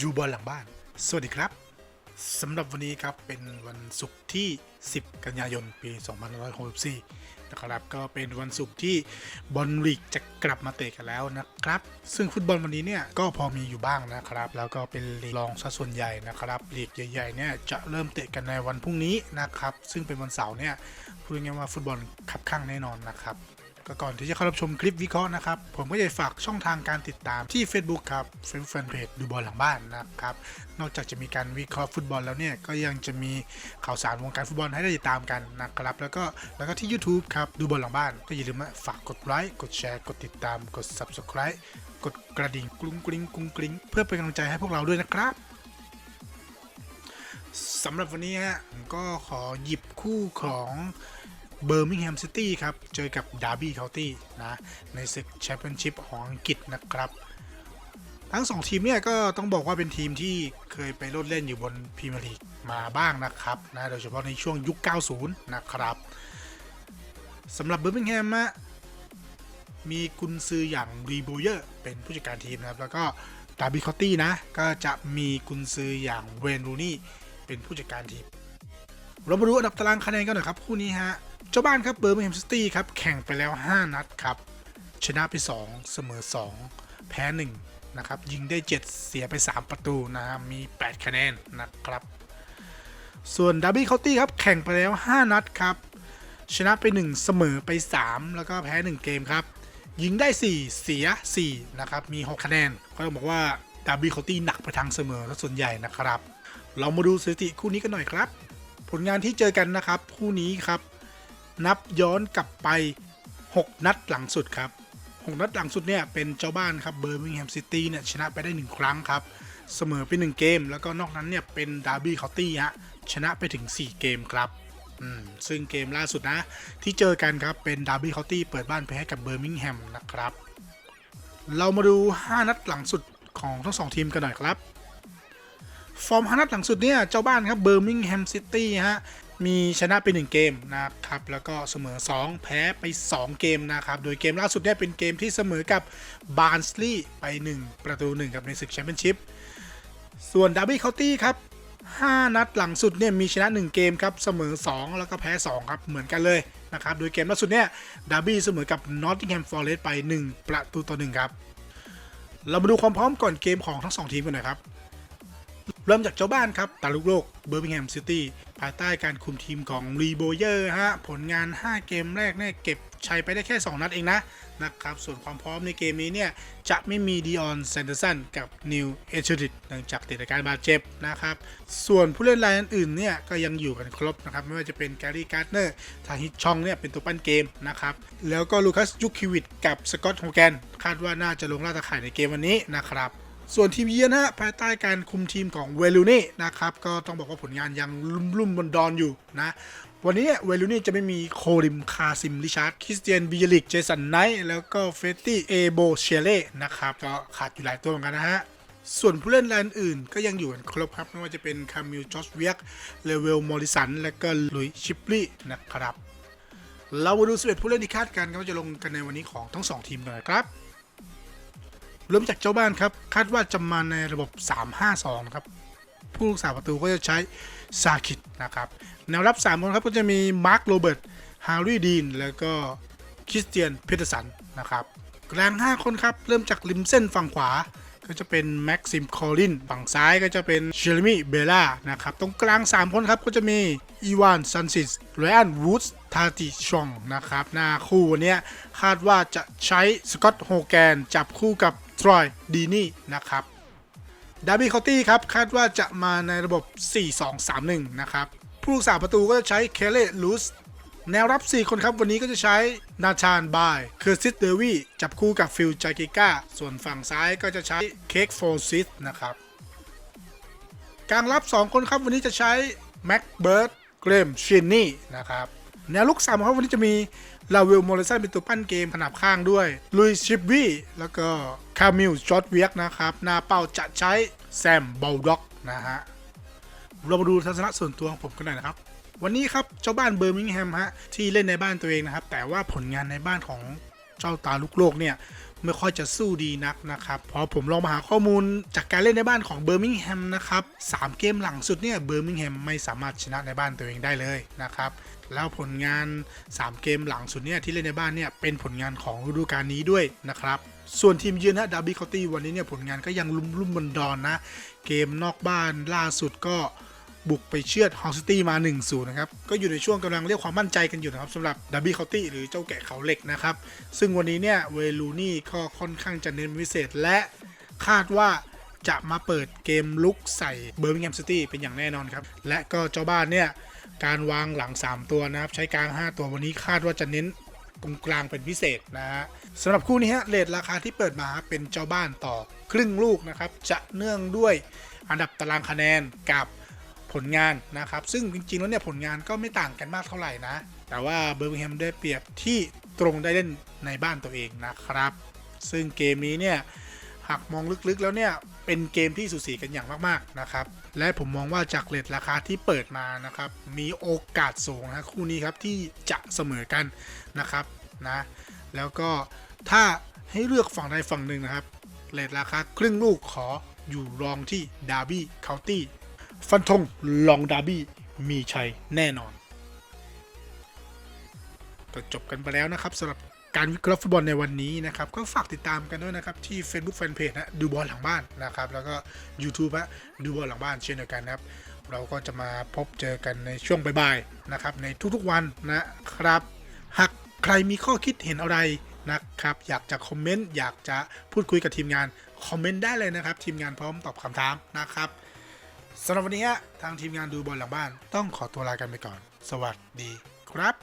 ดูบอลหลังบ้าน สวัสดีครับสำหรับวันนี้ครับเป็นวันศุกร์ที่ 10 กันยายน ปี 2564 นะครับก็เป็นวันศุกร์ที่บอลลีกจะกลับมาเตะกันแล้วนะครับ ซึ่งฟุตบอลวันนี้เนี่ยก็พอมีอยู่บ้างนะครับ แล้วก็เป็นลีกรองซะส่วนใหญ่นะครับลีกใหญ่ๆเนี่ยจะเริ่มเตะกันในวันพรุ่งนี้นะครับ ซึ่งเป็นวันเสาร์เนี่ยพูดง่ายๆว่าฟุตบอลคับข้างแน่นอนนะครับ ก็ก่อนที่จะเข้ารับชมคลิปวิเคราะห์นะครับ ผมก็อยากฝากช่องทางการติดตามที่ Facebook ครับเฟซแฟนเพจดูบอลหลังบ้านนะครับ นอกจากจะมีการวิเคราะห์ฟุตบอลแล้วเนี่ย ก็ยังจะมีข่าวสารวงการฟุตบอลให้ได้ติดตามกันนะครับ แล้วก็แล้วก็ที่ YouTube ครับดูบอลหลังบ้านก็อย่าลืมฝากกดไลค์กดแชร์กดติดตามกด Subscribe กดกระดิ่งกรุ้งกริ้งกรุ้งกริ้งเพื่อเป็นกำลังใจให้พวกเราด้วยนะครับสำหรับวันนี้ฮะก็ขอหยิบคู่ของ เบอร์มิงแฮมซิตี้ครับ เจอกับดาร์บี้เคานตี้นะในศึกแชมเปี้ยนชิพของอังกฤษนะครับ ทั้ง 2 ทีมเนี่ยก็ต้องบอกว่าเป็นทีมที่เคยไปโลดเล่นอยู่บนพรีเมียร์ลีกมาบ้างนะครับนะโดยเฉพาะในช่วงยุค 90 นะครับสำหรับเบอร์มิงแฮมอะมีกุนซืออย่างรีโบเยอร์เป็นผู้จัดการทีมนะครับ แล้วก็ดาร์บี้เคานตี้นะ ก็จะมีกุนซืออย่างเวนรูนี่เป็นผู้จัดการทีม เรามาดูอันดับตารางคะแนนกันหน่อยครับคู่นี้ฮะ เจ้าบ้านครับเบอร์มิงแฮมซิตี้ครับ แข่งไปแล้ว 5 นัดครับ ชนะไป 2 เสมอ 2 แพ้ 1 นะครับ ยิงได้ 7 เสียไป 3 ประตูนะฮะมี 8 คะแนนนะครับ ส่วนดาร์บี้เคาน์ตี้ครับ แข่งไปแล้ว 5 นัดครับ ชนะไป 1 เสมอไป 3 แล้วก็แพ้ 1 เกมครับ ยิงได้ 4 เสีย 4 นะครับ มี 6 คะแนนก็ต้องบอกว่าดาร์บี้เคาน์ตี้หนักไปทางเสมอซะส่วนใหญ่นะครับ เรามาดูสถิติคู่นี้กันหน่อยครับ ผลงานที่เจอกันนะครับ คู่นี้ครับ นับย้อนกลับไป 6 นัดหลังสุดครับ 6 นัดหลังสุดเนี่ยเป็นเจ้าบ้านครับเบอร์มิงแฮมซิตี้เนี่ยชนะไปได้ 1 ครั้งครับ เสมอไป 1 เกม แล้วก็นอกนั้นเนี่ยเป็นดาร์บี้เคาน์ตี้ฮะชนะไปถึง 4 เกมครับซึ่งเกมล่าสุดนะ ที่เจอกันครับเป็นดาร์บี้เคาน์ตี้เปิดบ้านแพ้กับเบอร์มิงแฮมนะครับ เรามาดู 5 นัดหลังสุดของทั้งสองทีมกันหน่อยครับ ฟอร์ม5นัดหลังสุดเนี่ยเจ้าบ้านครับเบอร์มิงแฮมซิตี้ฮะมีชนะไป 1 เกมนะครับ แล้วก็เสมอ 2 แพ้ไป 2 เกมนะครับ โดยเกมล่าสุดเนี่ยเป็นเกมที่เสมอกับบาร์นสลีย์ไป 1 ประตู 1 กับในศึกแชมเปี้ยนชิพ ส่วนดาร์บี้เคาน์ตี้ครับ 5 นัดหลังสุดเนี่ยมีชนะ 1 เกมครับ เสมอ 2 แล้วก็แพ้ 2 ครับเหมือนกันเลยนะครับ โดยเกมล่าสุดเนี่ยดาร์บี้เสมอกับนอตติงแฮมฟอร์เรสต์ไป 1 ประตูต่อ1ครับ เรามาดูความพร้อมก่อนเกมของทั้ง 2 ทีมกันหน่อยครับ เริ่มจากเจ้าบ้านครับตาลุกโลกเบอร์มิงแฮมซิตี้ภายใต้การคุมทีมของรีโบเยอร์ฮะ ผลงาน 5 เกมแรกเนี่ยเก็บชัยไปได้แค่ 2 นัดเองนะนะครับ ส่วนความพร้อมในเกมนี้เนี่ย จะไม่มีดิออนแซนเดอร์สันกับนิวเอชดิตเนื่องจากติดอาการบาดเจ็บนะครับ ส่วนผู้เล่นรายอื่นๆเนี่ย ก็ยังอยู่กันครบนะครับ ไม่ว่าจะเป็นแกรี่การ์ดเนอร์ทาฮิชชองเนี่ย เป็นตัวปั้นเกมนะครับ แล้วก็ลูคัสยุคคิวิดกับสกอตโฮแกนคาดว่าน่าจะลงล่าตะข่ายในเกมวันนี้นะครับ ส่วนทีมเยือนนะฮะภายใต้การคุมทีมของเวลูนี่นะครับก็ต้องบอกว่าผลงานยังลุ่มลุ่มบนดอนอยู่นะ วันนี้เวลูนี่จะไม่มีโคลิมคาซิมริชาร์ดคริสเตียนบิเยลิกเจสันไนท์แล้วก็เฟตตี้เอโบเชเล่นะครับก็ขาดอยู่หลายตัวเหมือนกันนะฮะส่วนผู้เล่นรายอื่นก็ยังอยู่กันครบครับ ไม่ว่าจะเป็นคามิลจอสเวียกเลเวลมอริสัน และก็ลุยชิปลี่นะครับ เรามาดู11ผู้เล่นที่คาดการณ์กันว่าจะลงกันในวันนี้ของทั้งสองทีมกันนะครับ เริ่มจากเจ้าบ้านครับ คาดว่าจะมาในระบบ 3-5-2 นะครับ ผู้รักษาประตูก็จะใช้ซาคิดนะครับ แนวรับ 3 คนครับก็จะมีมาร์คโรเบิร์ต ฮาร์รี่ดีน แล้วก็คริสเตียน เพเทอร์สันนะครับ กลาง 5 คนครับ เริ่มจากริมเส้นฝั่งขวา ก็จะเป็นแม็กซิม คอลิน ฝั่งซ้ายก็จะเป็นเชลมี่ เบล่า นะครับ ตรงกลาง 3 คนครับก็จะมีอีวาน ซันซิสไรอัน วูดส์ ทาติชอง นะครับ หน้าคู่วันเนี้ยคาดว่าจะใช้สกอตโฮแกน จับคู่กับ ทรอยดีนี่นะครับดาร์บี้เคานตี้ครับคาดว่าจะมาในระบบ 4-2-3-1 นะครับ ผู้รักษาประตูก็จะใช้เคเลลูสแนวรับ 4 คนครับ วันนี้ก็จะใช้นาธานบายเคอร์ซิสเดวีจับคู่กับฟิลจากิก้า ส่วนฝั่งซ้ายก็จะใช้เค้กโฟซิสนะครับ กลางรับ 2 คนครับ วันนี้จะใช้แม็กเบิร์ดเกรมชินนี่นะครับ แนวลุกสามครับวันนี้จะมีลาเวลโมเลสันเป็นตัวปั้นเกมขนาบข้างด้วยลุยชิปวีแล้วก็คามิลจอร์ดเวียกนะครับหน้าเป้าจะใช้แซมบอลด็อกนะฮะเรามาดูทัศนะส่วนตัวของผมกันหน่อยนะครับ วันนี้ครับเจ้าบ้านเบอร์มิงแฮมฮะที่เล่นในบ้านตัวเองนะครับ แต่ว่าผลงานในบ้านของเจ้าตาลุกโลกเนี่ยไม่ค่อยจะสู้ดีนักนะครับพอผมลองมาหาข้อมูลจากการเล่นในบ้านของเบอร์มิงแฮมนะครับสามเกมหลังสุดเนี่ยเบอร์มิงแฮมไม่สามารถชนะในบ้านตัวเองได้เลยนะครับ แล้วผลงาน 3 เกมหลังสุดเนี่ยที่เล่นในบ้านเนี่ยเป็นผลงานของฤดูกาลนี้ด้วยนะครับ ส่วนทีมเยือนนะดาร์บี้คาตี้วันนี้เนี่ยผลงานก็ยังลุ่มลุ่มบนดอนนะ เกมนอกบ้านล่าสุดก็บุกไปเชือดฮอลซิตี้มา 1-0 นะครับ ก็อยู่ในช่วงกำลังเรียกความมั่นใจกันอยู่นะครับสำหรับดับบี้เคาตี้หรือเจ้าแกะเขาเหล็กนะครับ ซึ่งวันนี้เนี่ยเวลูนี่ก็ค่อนข้างจะเน้นเป็นพิเศษและคาดว่าจะมาเปิดเกมลุกใส่เบอร์มิงแฮมซิตี้เป็นอย่างแน่นอนครับ และก็เจ้าบ้านเนี่ย การวางหลัง 3 ตัวนะครับ ใช้กลาง 5 ตัววันนี้คาดว่าจะเน้นตรงกลางเป็นพิเศษนะฮะสำหรับคู่นี้ฮะเลทราคาที่เปิดมาเป็นเจ้าบ้านต่อครึ่งลูกนะครับ จะเนื่องด้วยอันดับตารางคะแนนกับผลงานนะครับ ซึ่งจริงๆแล้วเนี่ยผลงานก็ไม่ต่างกันมากเท่าไหร่นะ แต่ว่าเบอร์มิงแฮมได้เปรียบที่ตรงได้เล่นในบ้านตัวเองนะครับ ซึ่งเกมนี้เนี่ย หากมองลึกๆแล้วเนี่ย เป็นเกมที่สูสีกันอย่างมากๆนะครับ และผมมองว่าจากเลทราคาที่เปิดมานะครับ มีโอกาสสูงนะคู่นี้ครับที่จะเสมอกันนะครับนะ แล้วก็ถ้าให้เลือกฝั่งใดฝั่งหนึ่งนะครับเลทราคาครึ่งลูกขออยู่รองที่ดาร์บี้เคาน์ตี้ฟันธงลองดาร์บี้มีชัยแน่นอนก็จบกันไปแล้วนะครับสำหรับ การวิเคราะห์ฟุตบอลในวันนี้นะครับ ก็ฝากติดตามกันด้วยนะครับ ที่ Facebook Fanpage นะดูบอลหลังบ้านนะครับ แล้วก็ YouTube ฮะดูบอลหลังบ้านเช่นเดียวกันนะครับ เราก็จะมาพบเจอกันในช่วงบ่ายๆนะครับ ในทุกๆวันนะครับ หากใครมีข้อคิดเห็นอะไรนะครับ อยากจะคอมเมนต์อยากจะพูดคุยกับทีมงานคอมเมนต์ได้เลยนะครับ ทีมงานพร้อมตอบคำถามนะครับสำหรับวันนี้ทางทีมงานดูบอลหลังบ้านต้องขอตัวลากันไปก่อน สวัสดีครับ